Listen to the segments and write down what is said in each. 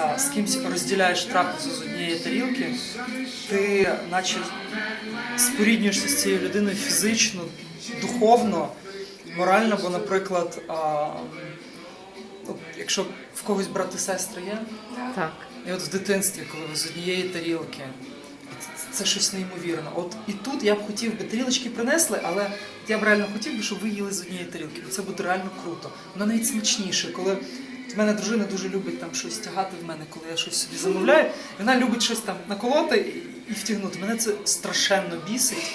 а, з кимось розділяєш трапезу з однієї тарілки, ти наче споріднюєшся з цією людиною фізично, духовно, морально, бо, наприклад, а, от, якщо в когось брати сестри є, Так. і от в дитинстві, коли ви з однієї тарілки, це- це щось неймовірне. От і тут я б хотів би тарілочки принесли, але я б реально хотів би, щоб ви їли з однієї тарілки, бо це буде реально круто. Воно навіть смачніше, коли. В мене дружина дуже любить там щось тягати в мене, коли я щось собі замовляю. І вона любить щось там наколоти і, втягнути. Мене це страшенно бісить.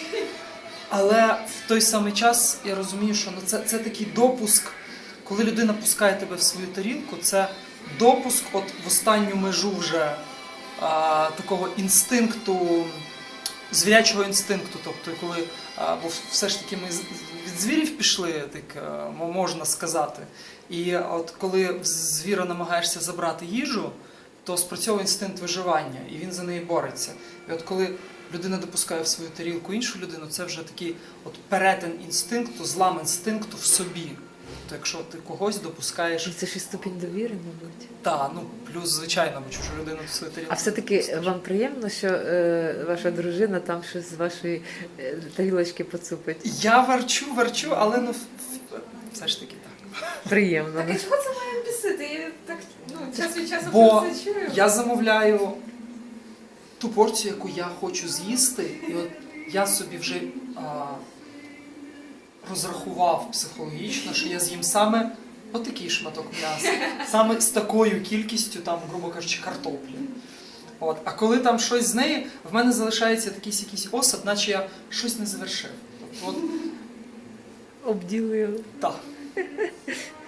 Але в той самий час я розумію, що ну, це, це такий допуск, коли людина пускає тебе в свою тарілку, це допуск от в останню межу вже а, такого інстинкту, звірячого інстинкту. Тобто, коли бо все ж таки ми від звірів пішли, так можна сказати. І от коли в звіра намагаєшся забрати їжу, то спрацьовує інстинкт виживання, і він за неї бореться. І от коли людина допускає в свою тарілку іншу людину, це вже такий от перетин інстинкту, злам інстинкту в собі. Тобто, якщо ти когось допускаєш, І це ж і ступінь довіри, мабуть. та ну плюс звичайно, бо чужу людину в свою тарілку. А все-таки вам приємно, що е, ваша дружина там щось з вашої е, тарілочки поцупить? я верчу, верчу, але ну все ж таки так. Приємно. Так, а чого це має бісити? Я так ну, час від часу Бо про це чую. Я замовляю ту порцію, яку я хочу з'їсти, і от я собі вже а, розрахував психологічно, що я з'їм саме отакий шматок м'яса, саме з такою кількістю, там, грубо кажучи, картоплі. От. А коли там щось з неї, в мене залишається якийсь якийсь осад, наче я щось не завершив. Тобто, от, Обділили. так.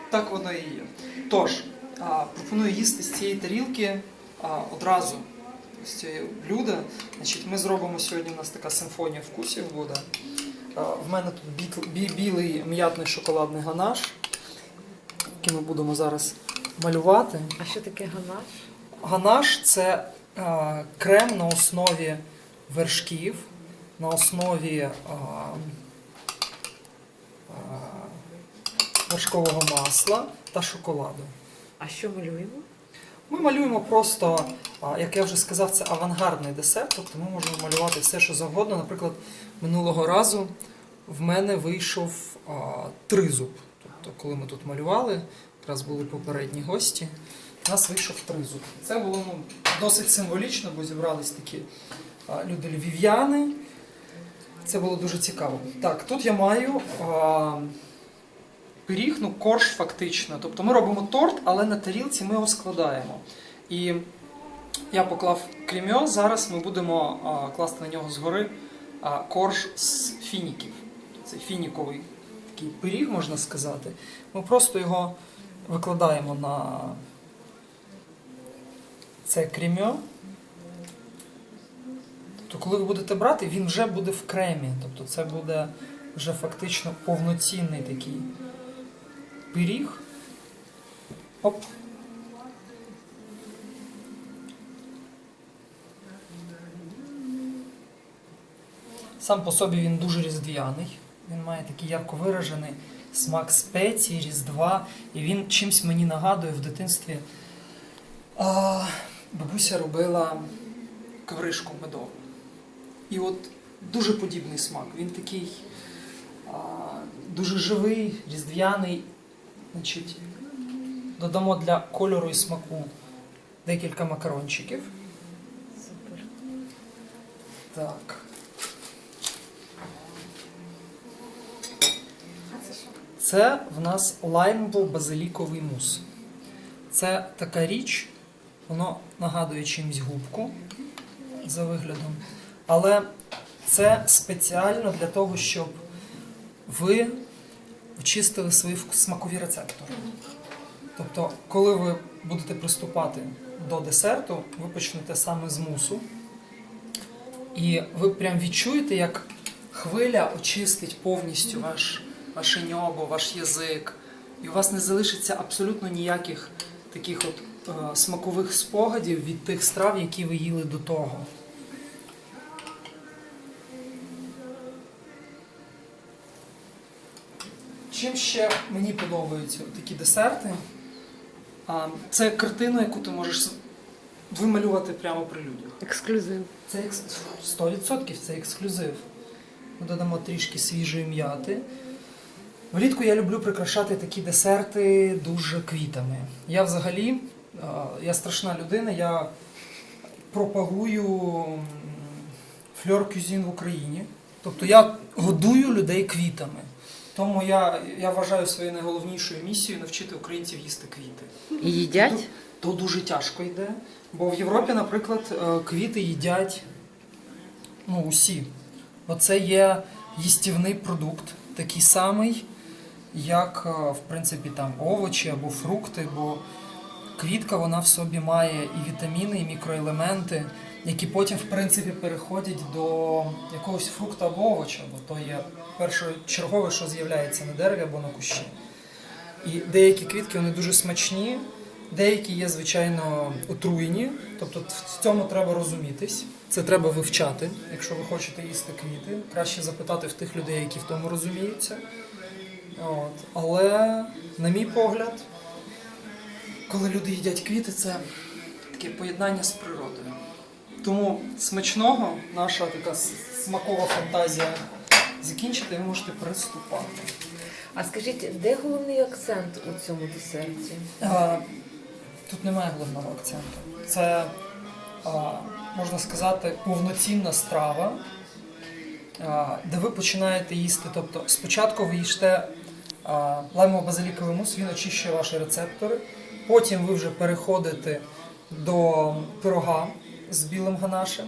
Так воно і є. Тож, а, пропоную їсти з цієї тарілки а, одразу з цієї блюда. Значить, ми зробимо сьогодні. У нас така симфонія вкусів буде. В мене тут бі- білий м'ятний шоколадний ганаш, який ми будемо зараз малювати. А що таке ганаш? Ганаш це а, крем на основі вершків, на основі а, а, вершкового масла та шоколаду. А що малюємо? Ми малюємо просто, як я вже сказав, це авангардний десерт, тобто ми можемо малювати все, що завгодно. Наприклад, минулого разу в мене вийшов а, тризуб. Тобто, коли ми тут малювали, якраз були попередні гості, у нас вийшов тризуб. Це було ну, досить символічно, бо зібрались такі а, люди львів'яни. Це було дуже цікаво. Так, тут я маю а, пиріг, ну корж фактично. Тобто ми робимо торт, але на тарілці ми його складаємо. І я поклав кремьо, зараз ми будемо а, класти на нього згори а, корж з фініків. Це фініковий такий пиріг, можна сказати. Ми просто його викладаємо на це кремьо. Тобто, коли ви будете брати, він вже буде в кремі. Тобто це буде вже фактично повноцінний такий пиріг. Оп. Сам по собі він дуже різдвяний. Він має такий ярко виражений смак спеції, різдва. І він чимсь мені нагадує в дитинстві. А, бабуся робила ковришку медову. І от дуже подібний смак. Він такий а, дуже живий, різдвяний. Значить, додамо для кольору і смаку декілька макарончиків. Супер. Так. Це в нас лаймово-базиліковий мус. Це така річ, воно нагадує чимсь губку за виглядом. Але це спеціально для того, щоб ви очистили свої смакові рецептори. Тобто, коли ви будете приступати до десерту, ви почнете саме з мусу. І ви прям відчуєте, як хвиля очистить повністю ваш, ваше ньобо, ваш язик. І у вас не залишиться абсолютно ніяких таких от е, смакових спогадів від тих страв, які ви їли до того. Чим ще мені подобаються такі десерти? Це картина, яку ти можеш вималювати прямо при людях. Ексклюзив. Це екс... 100% це ексклюзив. Ми додамо трішки свіжої м'яти. Влітку я люблю прикрашати такі десерти дуже квітами. Я взагалі, я страшна людина, я пропагую фльор кюзін в Україні. Тобто я годую людей квітами. Тому я, я вважаю своєю найголовнішою місією навчити українців їсти квіти. І їдять? То дуже тяжко йде. Бо в Європі, наприклад, е, квіти їдять ну, усі. Бо це є їстівний продукт, такий самий, як, е, в принципі, там овочі або фрукти, бо квітка вона в собі має і вітаміни, і мікроелементи, які потім, в принципі, переходять до якогось фрукта або овоча, бо то є першочергове, що з'являється на дереві або на кущі. І деякі квітки вони дуже смачні, деякі є, звичайно, отруєні. Тобто в цьому треба розумітись. Це треба вивчати, якщо ви хочете їсти квіти. Краще запитати в тих людей, які в тому розуміються. От. Але, на мій погляд, коли люди їдять квіти, це таке поєднання з природою. Тому смачного наша така смакова фантазія закінчити, і ви можете приступати. А скажіть, де головний акцент у цьому десерті? Е, Тут немає головного акценту. Це, е, можна сказати, повноцінна страва, е, де ви починаєте їсти. Тобто, спочатку ви їсте лаймово-базиліковий мус, він очищує ваші рецептори. Потім ви вже переходите до пирога з білим ганашем.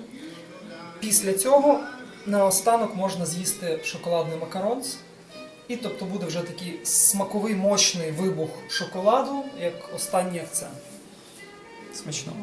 Після цього наостанок можна з'їсти шоколадний макаронс. І тобто буде вже такий смаковий мощний вибух шоколаду, як останній акцент. Смачного.